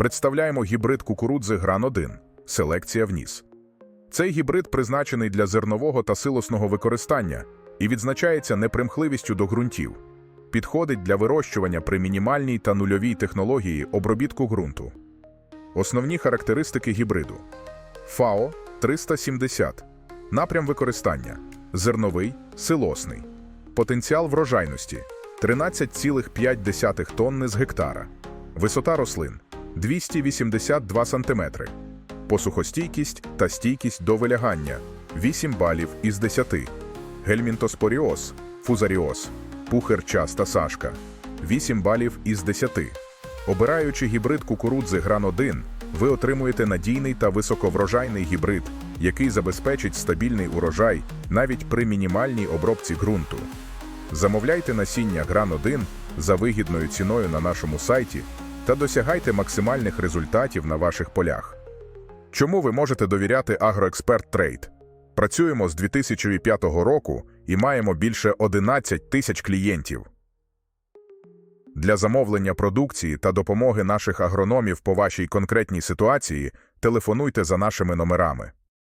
Представляємо гібрид кукурудзи Гран 1 селекція вніс. Цей гібрид призначений для зернового та силосного використання і відзначається непримхливістю до ґрунтів. Підходить для вирощування при мінімальній та нульовій технології обробітку ґрунту. Основні характеристики гібриду ФАО 370. Напрям використання зерновий, силосний. Потенціал врожайності 13,5 тонни з гектара. Висота рослин 282 см. Посухостійкість та стійкість до вилягання 8 балів із 10. Гельмінтоспоріоз, фузаріоз, пухер часта сашка 8 балів із 10. Обираючи гібрид кукурудзи Гран 1, ви отримуєте надійний та високоврожайний гібрид, який забезпечить стабільний урожай навіть при мінімальній обробці ґрунту. Замовляйте насіння Гран 1 за вигідною ціною на нашому сайті та досягайте максимальних результатів на ваших полях. Чому ви можете довіряти Агроексперт Трейд? Працюємо з 2005 року і маємо більше 11 тисяч клієнтів. Для замовлення продукції та допомоги наших агрономів по вашій конкретній ситуації телефонуйте за нашими номерами.